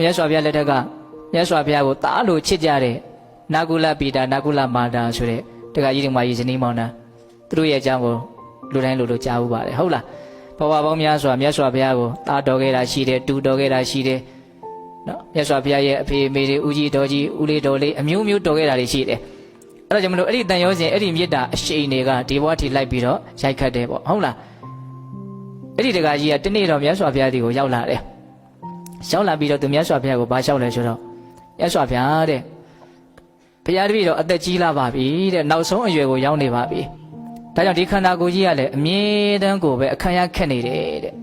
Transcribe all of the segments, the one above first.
မြတ်စွာဘုရားလက်ထက်ကမြတ်စွာဘုရားကိုတားလို့ချစ်ကြတဲ့နာကုလပိတာနာကုလမာတာဆိုတဲ့တက္ကကြီးဒီမကြီးဇနီးမောင်နှံသူတို့ရဲ့အကြောင်းကိုလူတိုင်းလူလိုကြားဥပါတယ်ဟုတ်လားဘဝပေါင်းများစွာမြတ်စွာဘုရားကိုတားတော်ခဲ့တာရှိတယ်တူတော်ခဲ့တာရှိတယ်နော်မြတ်စွာဘုရားရဲ့အဖေအမေတွေဦးကြီးတော်ကြီးဦးလေးတော်လေးအမျိုးမျိုးတော်ခဲ့တာတွေရှိတယ်အဲ့ဒါကြောင့်မလို့အဲ့ဒီတန်ရောစဉ်အဲ့ဒီမေတ္တာအရှိန်တွေကဒီဘဝထိလိုက်ပြီးတော့ရိုက်ခတ်တယ်ပေါ့ဟုတ်လားအဲ့ဒီတက္ကကြီးကတနေ့တော့မြတ်စွာဘုရားဒီကိုရောက်လာတယ် ရောက်လာပြီးတော့သူမြတ်စွာဘုရားကိုဘာလျှောက်လဲဆိုတော့မြတ်စွာဘုရားတဲ့ဘုရားတပည့်တော်အသက်ကြီးလာပါပြီတဲ့နောက်ဆုံးအရွယ်ကိုရောက်နေပါပြီဒါကြောင့်ဒီခန္ဓာကိုယ်ကြီးကလည်းအမြဲတမ်းကိုပဲအခမ်းရခက်နေတယ်တဲ့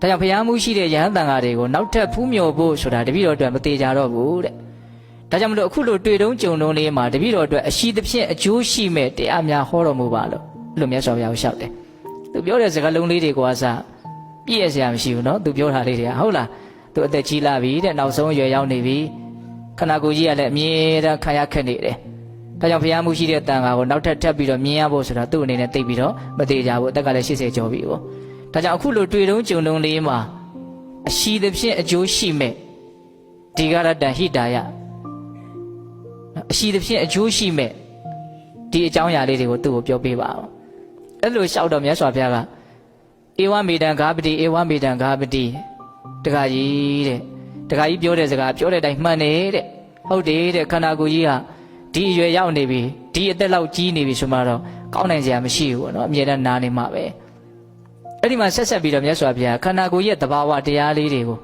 ဒါကြောင့်ဘုရားမှုရှိတဲ့ယဟန်တန်ဃာတွေကိုနောက်ထပ်ဖူးမြော်ဖို့ဆိုတာတပည့်တော်အတွက်မသေးကြတော့ဘူးတဲ့ဒါကြောင့်မလို့အခုလိုတွေ့တုံးကြုံတုံးလေးမှာတပည့်တော်အတွက်အရှိသဖြင့်အကျိုးရှိမဲ့တရားများဟောတော်မူပါလို့အဲ့လိုမြတ်စွာဘုရားကိုလျှောက်တယ်သူပြောတဲ့စကားလုံးလေးတွေကစား ပြည့်ရစရာမရှိဘူးเนาะသူပြောတာလေးတွေကဟုတ်လားသူအသက်ကြီးလာပြီတဲ့နောက်ဆုံးအရွယ်ရောက်နေပြီခန္ဓာကိုယ်ကြီးကလည်းအမြဲတမ်းခံရခက်နေတယ်ဒါကြောင့်ဘုရားမှုရှိတဲ့တန်ခါကိုနောက်ထပ်ထပ်ပြီးတော့မြင်ရဖို့ဆိုတာသူ့အနေနဲ့သိပြီးတော့မသေးကြဘူးအသက်ကလည်း80ကျော်ပြီပေါ့ဒါကြောင့်အခုလိုတွေ့တုံးကြုံတုံးလေးမှာအရှိသဖြင့်အကျိုးရှိမဲ့ဒီကရတဟိတာယအရှိသဖြင့်အကျိုးရှိမဲ့ဒီအကြောင်းအရာလေးတွေကိုသူ့ကိုပြောပေးပါအောင်အဲ့လိုလျှောက်တော့မြတ်စွာဘုရားက ဧဝမေတံဂါပတိဧဝမေတံဂါပတိတခါကြီးတဲ့တခါကြီးပြောတဲ့စကားပြောတဲ့အတိုင်းမှန်နေတဲ့ဟုတ်တယ်တဲ့ခန္ဓာကိုယ်ကြီးဟာဒီအရွယ်ရောက်နေပြီဒီအသက်လောက်ကြီးနေပြီဆိုမှတော့ကောင်းနိုင်စရာမရှိဘူးပေါ့နော်အမြဲတမ်းနားနေမှာပဲအဲ့ဒီမှာဆက်ဆက်ပြီးတော့မြတ်စွာဘုရားခန္ဓာကိုယ်ရဲ့သဘာဝတရားလေးတွေကို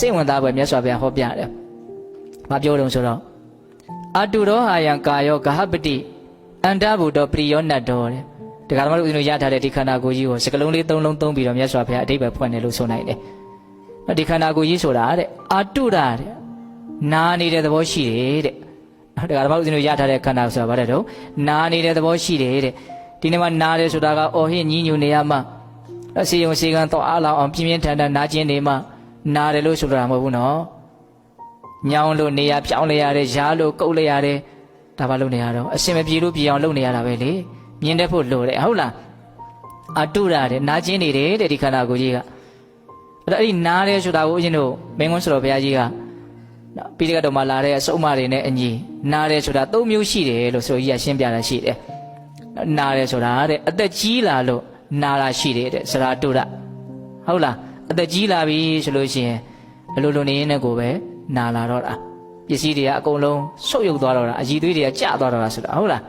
စိတ်ဝင်စားပွဲမြတ်စွာဘုရားဟောပြတယ်။မပြောတော့ဆိုတော့အတုရောဟာယံကာယောဂဟပတိအန္တဗုဒ္ဓပရိယောနတ်တော်တဲ့။ တရားဓမ္မတို့ဦးဇင်းတို့ရထားတဲ့ဒီခန္ဓာကိုယ်ကြီးကိုစကလုံးလေးသုံးလုံးသုံးပြီးတော့မြတ်စွာဘုရားအတိတ်ပဲဖွင့်တယ်လို့ဆိုနိုင်တယ်။ဒီခန္ဓာကိုယ်ကြီးဆိုတာတဲ့အတုရတဲ့နာနေတဲ့သဘောရှိတယ်တဲ့။တရားဓမ္မတို့ဦးဇင်းတို့ရထားတဲ့ခန္ဓာဆိုတာဗါတဲ့တော့နာနေတဲ့သဘောရှိတယ်တဲ့။ဒီနေ့မှာနာတယ်ဆိုတာကအော်ဟစ်ညည်းညူနေရမှအစီယုံစီကံတော့အားလောင်အောင်ပြင်းပြင်းထန်ထန်နာကျင်နေမှနာတယ်လို့ဆိုတာမဟုတ်ဘူးနော်။ညောင်းလို့နေရပြောင်းလဲရတယ်ရားလို့ကုတ်လဲရတယ်ဒါဘာလို့နေရတော့အစင်မပြေလို့ပြေအောင်လုပ်နေရတာပဲလေ။ မြင်တတ်ဖို့လိုတယ်ဟုတ်လားအတုရတဲ့နာကျင်နေတယ်တဲ့ဒီခန္ဓာကိုယ်ကြီးကအဲ့တော့အဲ့ဒီနားတယ်ဆိုတာကိုဦးဇင်းတို့မင်းကွန်းဆိုတော်ဘုရားကြီးကနော်ပိဋကတော်မှာလာတဲ့အစုံအမတွေနဲ့အညီနားတယ်ဆိုတာ၃မျိုးရှိတယ်လို့ဆိုကြီးကရှင်းပြတာရှိတယ်နားတယ်ဆိုတာတဲ့အသက်ကြီးလာလို့နာတာရှိတယ်တဲ့စရာတုရဟုတ်လားအသက်ကြီးလာပြီဆိုလို့ရှိရင်အလိုလိုနေရင်လည်းကိုပဲနာလာတော့တာပစ္စည်းတွေကအကုန်လုံးဆုတ်ယုတ်သွားတော့တာအည်သွေးတွေကကျသွားတော့တာဆိုတာဟုတ်လား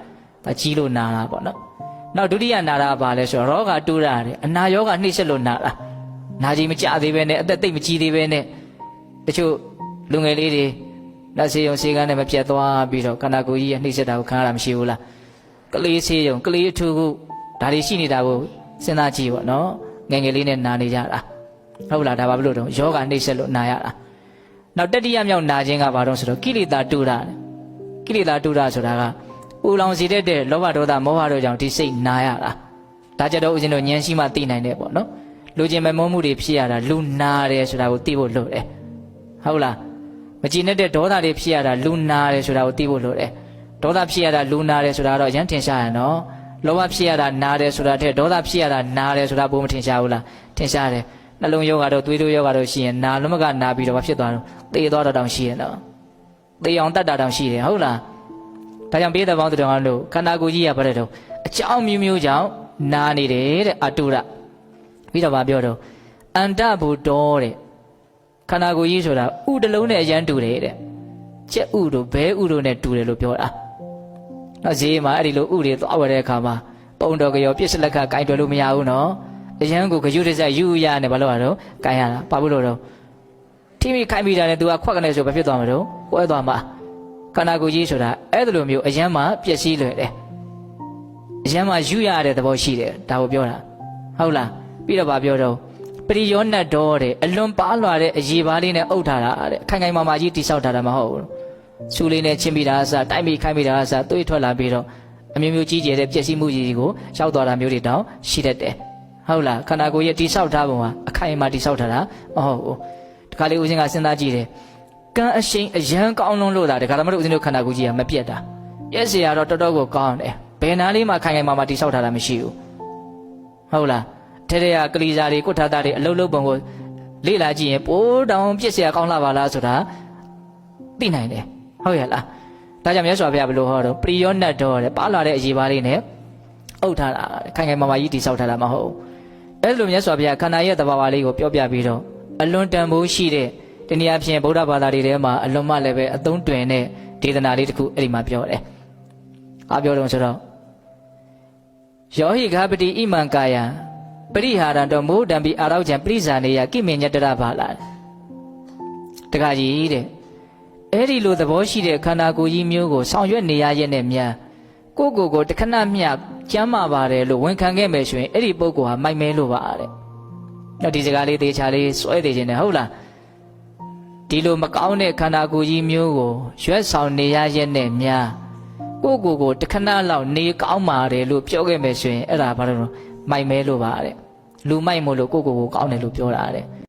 ဒါကြီးလို့နာတာပေါ့နော်နောက်ဒုတိယနာတာပါလဲဆိုတော့ရောဂတုရတဲ့အနာရောဂနှိမ့်ဆက်လို့နာတာနာကြီးမကြသေးပဲနဲ့အသက်သိပ်မကြီးသေးပဲနဲ့တချို့လူငယ်လေးတွေလက်စေယုံစေကန်းနဲ့မပြတ်သွားပြီးတော့ခန္ဓာကိုယ်ကြီးရဲ့နှိမ့်ဆက်တာကိုခံရတာမရှိဘူးလားကလေးစေယုံကလေးအထူးခုဒါတွေရှိနေတာကိုစဉ်းစားကြည့်ပေါ့နော်ငယ်ငယ်လေးနဲ့နာနေကြတာဟုတ်လားဒါဘာဖြစ်လို့တော့ယောဂနှိမ့်ဆက်လို့နာရတာနောက်တတိယမြောက်နာခြင်းကဘာတော့ဆိုတော့ကိလေသာတုရကိလေသာတုရဆိုတာက ပူလောင်စေတတ်တဲ့လောဘဒေါသမောဟတို့ကြောင့်ဒီစိတ်နာရတာဒါကြတော့ဦးဇင်းတို့ဉာဏ်ရှိမှသိနိုင်တယ်ပေါ့နော်လူချင်းမမောမှုတွေဖြစ်ရတာလူနာတယ်ဆိုတာကိုသိဖို့လိုတယ်ဟုတ်လားမကြည်နဲ့တဲ့ဒေါသတွေဖြစ်ရတာလူနာတယ်ဆိုတာကိုသိဖို့လိုတယ်ဒေါသဖြစ်ရတာလူနာတယ်ဆိုတာတော့ရမ်းထင်ရှားရနော်လောဘဖြစ်ရတာနာတယ်ဆိုတာတဲ့ဒေါသဖြစ်ရတာနာတယ်ဆိုတာဘုံမထင်ရှားဘူးလားထင်ရှားတယ်နှလုံးယောဂါတော့သွေးတိုးယောဂါတော့ရှိရင်နာလုံးမကနာပြီးတော့ဘာဖြစ်သွားတော့သေသွားတော့တောင်ရှိရနော်သေအောင်တတ်တာတောင်ရှိတယ်ဟုတ်လား ဒါကြောင့်ပေးတဲ့ပေါင်းတော်အောင်လို့ခန္ဓာကိုယ်ကြီးရပါတယ်တော့အကြောင်းမျိုးမျိုးကြောင့်နာနေတယ်တဲ့အတုရပြီးတော့ဗာပြောတော့အန္တဘူတော်တဲ့ခန္ဓာကိုယ်ကြီးဆိုတာဥတလုံးနဲ့အရန်တူတယ်တဲ့ကျက်ဥတို့ဘဲဥတို့နဲ့တူတယ်လို့ပြောတာနော်ဈေးမှာအဲ့ဒီလိုဥတွေသွားဝယ်တဲ့အခါမှာပုံတော်ကြောပြစ်စလက်ကကင်တွယ်လို့မရဘူးနော်အရန်ကိုဂယုတဆက်ယူရနဲ့ဘာလို့ရတော့ကင်ရတာဘာလို့တော့ထိမိခိုင်းမိတာနဲ့ तू ကခွက်ကနေဆိုဘာဖြစ်သွားမှာတော့ကွဲသွားမှာခ န္ဓာကိုယ်ကြီးဆိုတာအဲ့ဒီလိုမျိုးအရန်မှာပျက်စီးလွယ်တယ်အရန်မှာယူရတဲ့သဘောရှိတယ်ဒါကိုပြောတာဟုတ်လားပြီးတော့ဗာပြောတော့ပရိယောနတ်တော်တဲ့အလွန်ပါလွာတဲ့အရေးပါးလေးနဲ့အုပ်ထားတာတဲ့ခိုင်ခိုင်မာမာကြီးတိဆောက်ထားတာမဟုတ်ဘူးဆူလေးနဲ့ချင်းမိတာအစားတိုက်မိခိုင်းမိတာအစားသွေးထွက်လာပြီးတော့အမျိုးမျိုးကြီးကျယ်တဲ့ပျက်စီးမှုကြီးကိုရောက်သွားတာမျိုးတွေတောင်ရှိတတ်တယ်ဟုတ်လားခန္ဓာကိုယ်ရဲ့တိဆောက်ထားပုံဟာအခိုင်အမာတိဆောက်ထားတာမဟုတ်ဘူးဒီခါလေးဦးဇင်းကစဉ်းစားကြည့်တယ် ကန်းအရှိန်အရန်ကောင်းလုံးလို့တာတခါတမလို့ဦးဇင်းတို့ခန္ဓာကိုယ်ကြီးကမပြတ်တာရက်စရာတော့တော်တော်ကိုကောင်းတယ်ဘယ်နာလေးမှခိုင်ခိုင်မာမာတိဆောက်ထားတာမရှိဘူးဟုတ်လားထဲထဲကကလီစာတွေကိုထားတာတွေအလုလုပုံကိုလေ့လာကြည့်ရင်ပိုးတောင်ပြစ်စရာကောင်းလာပါလားဆိုတာသိနိုင်တယ်ဟုတ်ရဲ့လားဒါကြောင့်မြတ်စွာဘုရားဘလို့ဟောတော့ပရိယောနတ်တော်တဲ့ပါလာတဲ့အရေးပါလေးနဲ့အုပ်ထားတာခိုင်ခိုင်မာမာကြီးတိဆောက်ထားတာမဟုတ်ဘူးအဲ့လိုမြတ်စွာဘုရားခန္ဓာရဲ့သဘာဝလေးကိုပြောပြပြီးတော့အလွန်တန်ဖိုးရှိတဲ့ တနည်းအားဖြင့်ဗုဒ္ဓဘာသာတွေထဲမှာအလွန်မှလည်းပဲအသုံးတွင်တဲ့ဒေသနာလေးတစ်ခုအဲ့ဒီမှာပြောတယ်။အားပြောတော့ဆိုတော့ယောဟိဂပတိဣမံကာယံပရိဟာရံတော်မိုးတံပိအာရောက်ချံပရိဇာနေယကိမေညတရဘာလာတခါကြီးတဲ့အဲ့ဒီလိုသဘောရှိတဲ့ခန္ဓာကိုယ်ကြီးမျိုးကိုဆောင်ရွက်နေရရဲ့နဲ့မြန်ကိုယ့်ကိုယ်ကိုတခဏမျှကျမ်းမာပါတယ်လို့ဝန်ခံခဲ့မယ်ဆိုရင်အဲ့ဒီပုဂ္ဂိုလ်ဟာမိုက်မဲလို့ပါတဲ့။တော့ဒီစကားလေးသေချာလေးစွဲသေးခြင်းနဲ့ဟုတ်လား ဒီလိုမကောင်းတဲ့ခန္ဓာကိုယ်ကြီးမျိုးကိုရွက်ဆောင်နေရရဲ့နဲ့များကိုယ့်ကိုယ်ကိုတခဏလောက်နေကောင်းပါတယ်လို့ပြောခဲ့မယ်ဆိုရင်အဲ့ဒါဘာလို့လဲမိုက်မဲလို့ပါတဲ့။လူမိုက်မို့လို့ကိုယ့်ကိုယ်ကိုကောင်းတယ်လို့ပြောတာတဲ့